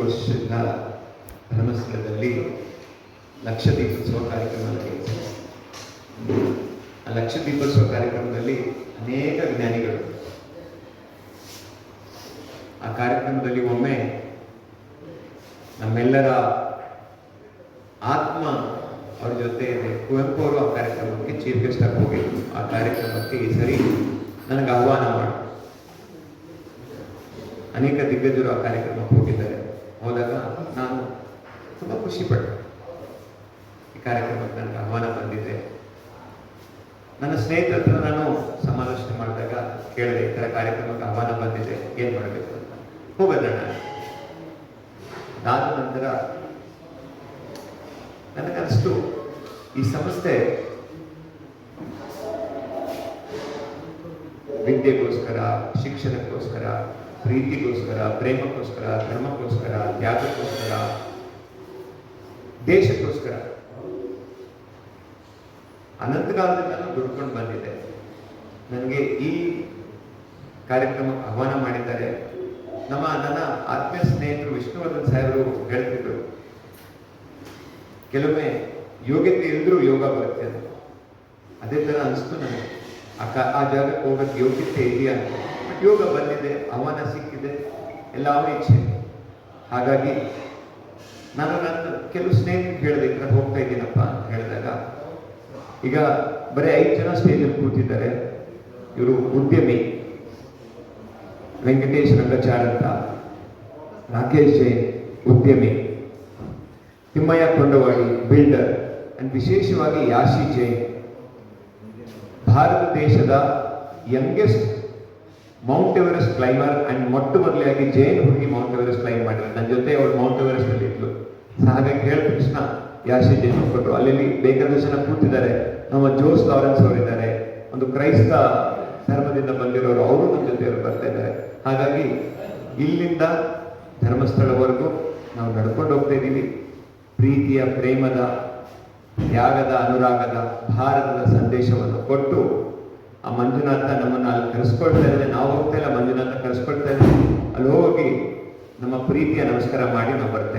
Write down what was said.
ವರ್ಷದ ಧರ್ಮಸ್ಥಳದಲ್ಲಿ ಲಕ್ಷ ದೀಪೋತ್ಸವ ಕಾರ್ಯಕ್ರಮ ನಡೆಯುತ್ತೆ. ಆ ಲಕ್ಷ ದೀಪೋತ್ಸವ ಕಾರ್ಯಕ್ರಮದಲ್ಲಿ ಅನೇಕ ವಿಜ್ಞಾನಿಗಳು. ಆ ಕಾರ್ಯಕ್ರಮದಲ್ಲಿ ಒಮ್ಮೆ ನಮ್ಮೆಲ್ಲರ ಆತ್ಮ ಅವ್ರ ಜೊತೆ ಕುವೆಂಪು ಅವರು ಆ ಕಾರ್ಯಕ್ರಮಕ್ಕೆ ಚೀಫ್ ಗೆಸ್ಟ್ ಆಗಿ ಹೋಗಿದ್ರು. ಆ ಕಾರ್ಯಕ್ರಮಕ್ಕೆ ಈ ಸರಿ ನನಗೆ ಆಹ್ವಾನ ಅನೇಕ ದಿಗ್ಗಜರು ಆ ಕಾರ್ಯಕ್ರಮಕ್ಕೆ ಹೋಗಿದ್ದಾರೆ. ಹೋದಾಗ ನಾನು ತುಂಬ ಖುಷಿ ಪಟ್ಟೆ. ಈ ಕಾರ್ಯಕ್ರಮಕ್ಕೆ ನನಗೆ ಆಹ್ವಾನ ಬಂದಿದೆ. ನನ್ನ ಸ್ನೇಹಿತರ ಹತ್ರ ನಾನು ಸಮಾಲೋಚನೆ ಮಾಡಿದಾಗ ಕೇಳಿದೆ, ಈ ಥರ ಕಾರ್ಯಕ್ರಮಕ್ಕೆ ಆಹ್ವಾನ ಬಂದಿದೆ, ಏನು ಮಾಡಬೇಕು ಹೋಗೋದಣ್ಣ ಅದಾದ ನಂತರ ನನಗನ್ನಿಸ್ತು, ಈ ಸಂಸ್ಥೆ ವಿದ್ಯೆಗೋಸ್ಕರ, ಶಿಕ್ಷಣಕ್ಕೋಸ್ಕರ ಪ್ರೀತಿಗೋಸ್ಕರ, ಪ್ರೇಮಕ್ಕೋಸ್ಕರ, ಧರ್ಮಕ್ಕೋಸ್ಕರ, ತ್ಯಾಗಕ್ಕೋಸ್ಕರ, ದೇಶಕ್ಕೋಸ್ಕರ. ಅನಂತಕಾಲದಿಂದ ನಾನು ದುಡ್ಕೊಂಡು ಬಂದಿದ್ದೆ ನನಗೆ ಈ ಕಾರ್ಯಕ್ರಮಕ್ಕೆ ಆಹ್ವಾನ ಮಾಡಿದ್ದಾರೆ. ನಮ್ಮ, ನನ್ನ ಆತ್ಮೀಯ ಸ್ನೇಹಿತರು ವಿಷ್ಣುವರ್ಧನ್ ಸಾಹೇಬರು ಹೇಳ್ತಿದ್ರು, ಕೆಲವೊಮ್ಮೆ ಯೋಗ್ಯತೆ ಇಲ್ಲದ್ರೂ ಯೋಗ ಬರುತ್ತೆ ಅದೇ ಥರ ಅನಿಸ್ತು ನನಗೆ. ಆ ಜಾಗಕ್ಕೆ ಹೋಗಕ್ಕೆ ಯೋಗ್ಯತೆ ಇದೆಯಾ ಅಂತ. ಯೋಗ ಬಂದಿದೆ ಅವನ ಸಿಕ್ಕಿದೆ ಎಲ್ಲ ಅವನ ಇಚ್ಛೆ ಹಾಗಾಗಿ ನಾನು ನನ್ನ ಕೆಲವು ಸ್ನೇಹಿತರು ಹೇಳಿದೆ ಹೋಗ್ತಾ ಇದ್ದೀನಪ್ಪ ಅಂತ ಹೇಳಿದಾಗ, ಈಗ ಬರೀ ಐದು ಜನ ಸ್ಟೇಜಲ್ಲಿ ಕೂತಿದ್ದಾರೆ, ಇವರು ಉದ್ಯಮಿ, ವೆಂಕಟೇಶ್ ರಂಗಚಾರ್ ಅಂತ, ರಾಕೇಶ್ ಜೈನ್ ಉದ್ಯಮಿ, ತಿಮ್ಮಯ್ಯ ಕೊಂಡವಾಡಿ ಬಿಲ್ಡರ್, ಅಂಡ್ ವಿಶೇಷವಾಗಿ ಯಾಶಿ ಜೈನ್. ಭಾರತ ದೇಶದ youngest Mount Everest climber and ಮೊಟ್ಟ ಮೊದಲಾಗಿ ಜೈನ್ ಹುಡುಗಿ ಮೌಂಟ್ ಎವರೆಸ್ಟ್ ಕ್ಲೈಮ್ ಮಾಡಿದ್ರು ನನ್ನ ಜೊತೆ ಅವಳು ಮೌಂಟ್ ಎವರೆಸ್ಟ್ ಅಲ್ಲಿ ಇದ್ಲು. ಹಾಗೆ ಹಾಗಾಗಿ ಹೇಳಿದ ತಕ್ಷಣ ಯಾಶಿ ಜೈನ್ ಕೊಟ್ಟರು ಅಲ್ಲಿ ಬೇಕಾದಷ್ಟು ಜನ ಕೂತಿದ್ದಾರೆ ನಮ್ಮ ಜೋಸ್ ಲಾರೆನ್ಸ್ ಅವರಿದ್ದಾರೆ. ಒಂದು ಕ್ರೈಸ್ತ ಧರ್ಮದಿಂದ ಬಂದಿರೋರು, ಅವರು ನಮ್ಮ ಜೊತೆಯವರು ಬರ್ತಾ ಇದ್ದಾರೆ. ಹಾಗಾಗಿ ಇಲ್ಲಿಂದ ಧರ್ಮಸ್ಥಳವರೆಗೂ ನಾವು ನಡ್ಕೊಂಡು ಹೋಗ್ತಾ ಇದ್ದೀವಿ. ಪ್ರೀತಿಯ, ಪ್ರೇಮದ, ತ್ಯಾಗದ, ಅನುರಾಗದ, ಭಾರತದ ಸಂದೇಶವನ್ನು ಕೊಟ್ಟು ಆ ಮಂಜುನಾಥ ನಮ್ಮನ್ನು ಅಲ್ಲಿ ಕರೆಸ್ಕೊಳ್ತಾ ಇದ್ದಾರೆ. ನಾವು ಹೋಗ್ತಾ ಇಲ್ಲ, ಮಂಜುನಾಥ ಕರೆಸ್ಕೊಳ್ತಾ ಇದ್ದೆ ಅಲ್ಲಿ ಹೋಗಿ ನಮ್ಮ ಪ್ರೀತಿಯ ನಮಸ್ಕಾರ ಮಾಡಿ ನಾವು ಬರ್ತಾ